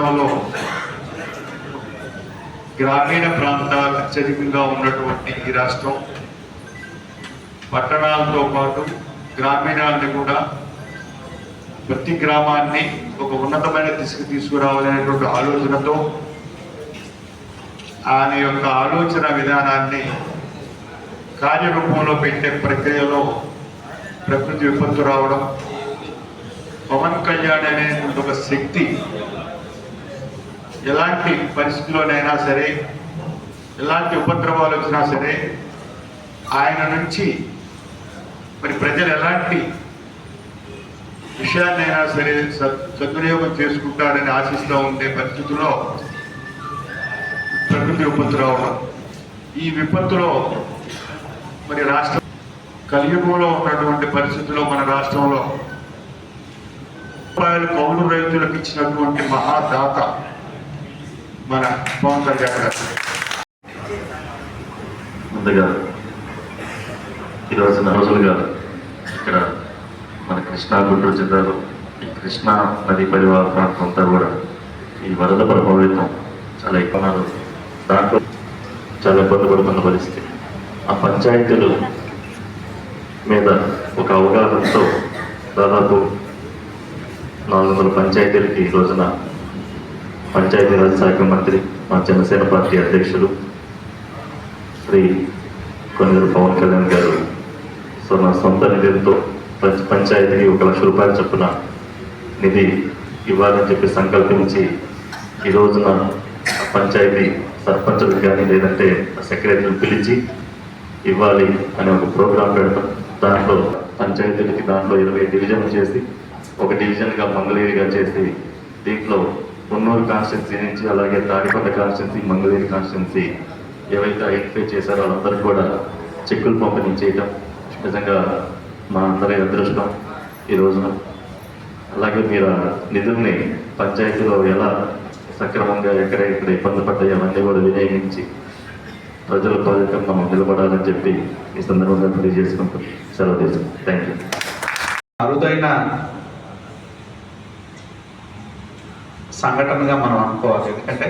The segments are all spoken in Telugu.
రాష్ట్రంలో గ్రామీణ ప్రాంతాలు అత్యధికంగా ఉన్నటువంటి ఈ రాష్ట్రం పట్టణాలతో పాటు గ్రామీణాలని కూడా ప్రతి గ్రామాన్ని ఒక ఉన్నతమైన దిశకు తీసుకురావాలనేటువంటి ఆలోచనతో ఆయన యొక్క ఆలోచన విధానాన్ని కార్యరూపంలో పెట్టే ప్రక్రియలో ప్రకృతి విపత్తు రావడం పవన్ కళ్యాణ్ అనేటువంటి ఒక శక్తి ఎలాంటి పరిస్థితుల్లోనైనా సరే ఎలాంటి ఉపద్రవాలు వచ్చినా సరే ఆయన నుంచి మరి ప్రజలు ఎలాంటి విషయాన్నైనా సరే సద్- సద్వినియోగం చేసుకుంటారని ఆశిస్తూ ఉండే పరిస్థితుల్లో ప్రకృతి విపత్తు రావడం ఈ విపత్తులో మరి రాష్ట్ర కలియుగంలో ఉన్నటువంటి పరిస్థితుల్లో మన రాష్ట్రంలో రూపాయలు కౌలు రైతులకు ఇచ్చినటువంటి మహాదాత మన స్పాన్సర్ గారు. ముందుగా ఈ రోజున రోజులుగా ఇక్కడ మన కృష్ణా గుంటూరు జిల్లాలో ఈ కృష్ణా నది పరివార ప్రాంతం అంతా కూడా ఈ వరద ప్రభావితం చాలా ఎక్కువ దాంట్లో చాలా ఇబ్బంది పడుతున్న పరిస్థితి. ఆ పంచాయతీలు మీద ఒక అవగాహనతో దాదాపు నాలుగు వందల పంచాయతీలకి ఈ రోజున పంచాయతీరాజ్ శాఖ మంత్రి మా జనసేన పార్టీ అధ్యక్షులు శ్రీ కొనిదెల పవన్ కళ్యాణ్ గారు. సో నా సొంత నిధులతో ప్రతి పంచాయతీకి ఒక లక్ష రూపాయలు చొప్పున నిధి ఇవ్వాలని చెప్పి సంకల్పించి ఈ రోజున పంచాయతీ సర్పంచులకు కానీ లేదంటే సెక్రటరీని పిలిచి ఇవ్వాలి అనే ఒక ప్రోగ్రాం పెడతాం. దాంట్లో పంచాయతీలకి దాంట్లో ఇరవై డివిజన్లు చేసి ఒక డివిజన్గా మంగళగిరిగా చేసి మున్నూరు కాన్స్టిట్యున్సీ నుంచి అలాగే తాడికొండ కాన్స్టిట్యున్సీ మంగళగిరి కాన్స్టిట్యున్సీ ఏవైతే ఐడెంటిఫై చేశారో వాళ్ళందరూ కూడా చెక్కులు పంపిణీ చేయటం నిజంగా మా అందరి అదృష్టం ఈ రోజున. అలాగే మీరు నిధుల్ని పంచాయతీలో ఎలా సక్రమంగా ఎక్కడ ఎక్కడ ఇబ్బంది పడ్డాయి అవన్నీ కూడా వినియోగించి ప్రజల పథకం మనం నిలబడాలని చెప్పి ఈ సందర్భంగా తెలియజేసుకుంటూ సెలవు తీసుకుంటాం థ్యాంక్ యూ అరుదైన సంఘటనగా మనం అనుకోవాలి. ఎందుకంటే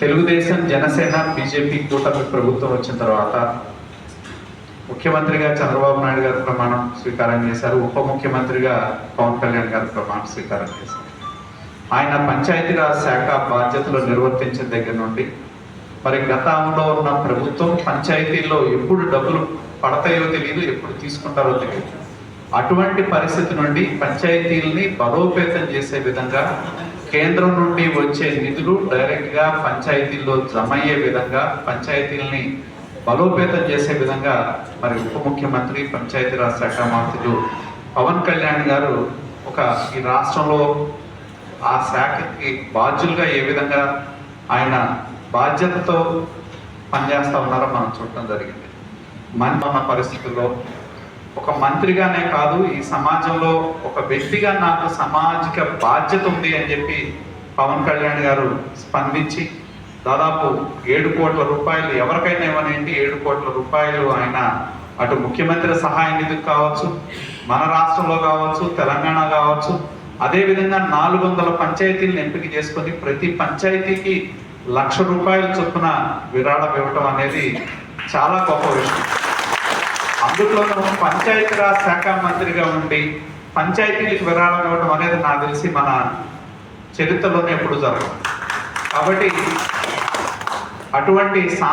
తెలుగుదేశం జనసేన బీజేపీ కూటమి ప్రభుత్వం వచ్చిన తర్వాత ముఖ్యమంత్రిగా చంద్రబాబు నాయుడు గారు ప్రమాణం స్వీకారం చేశారు. ఉప ముఖ్యమంత్రిగా పవన్ కళ్యాణ్ గారు ప్రమాణం స్వీకారం చేశారు. ఆయన పంచాయతీరాజ్ శాఖ బాధ్యతలు నిర్వర్తించిన దగ్గర నుండి మరి గతంలో ఉన్న ప్రభుత్వం పంచాయతీల్లో ఎప్పుడు డబ్బులు పడతాయో తెలియదు ఎప్పుడు తీసుకుంటారో తెలియదు అటువంటి పరిస్థితి నుండి పంచాయతీల్ని బలోపేతం చేసే విధంగా కేంద్రం నుండి వచ్చే నిధులు డైరెక్ట్గా పంచాయతీల్లో జమ అయ్యే విధంగా పంచాయతీల్ని బలోపేతం చేసే విధంగా మరి ఉప ముఖ్యమంత్రి పంచాయతీరాజ్ శాఖ మంత్రులు పవన్ కళ్యాణ్ గారు ఒక ఈ రాష్ట్రంలో ఆ శాఖకి బాధ్యులుగా ఏ విధంగా ఆయన బాధ్యతతో పనిచేస్తా ఉన్నారో మనం చూడటం జరిగింది. మన పరిస్థితుల్లో ఒక మంత్రిగానే కాదు ఈ సమాజంలో ఒక వ్యక్తిగా నాకు సామాజిక బాధ్యత ఉంది అని చెప్పి పవన్ కళ్యాణ్ గారు స్పందించి దాదాపు ఏడు కోట్ల రూపాయలు ఎవరికైనా ఇవ్వనండి ఏడు కోట్ల రూపాయలు ఆయన అటు ముఖ్యమంత్రి సహాయ నిధికి కావచ్చు మన రాష్ట్రంలో కావచ్చు తెలంగాణ కావచ్చు అదేవిధంగా నాలుగు వందల పంచాయతీలను ఎంపిక చేసుకొని ప్రతి పంచాయతీకి లక్ష రూపాయల చొప్పున విరాళం ఇవ్వటం అనేది చాలా గొప్ప విషయం. అందులోనూ పంచాయతీరాజ్ శాఖ మంత్రిగా ఉండి పంచాయతీలకు విరాళం ఇవ్వడం అనేది నాకు తెలిసి మన చరిత్రలోనే ఎప్పుడు జరగదు. కాబట్టి అటువంటి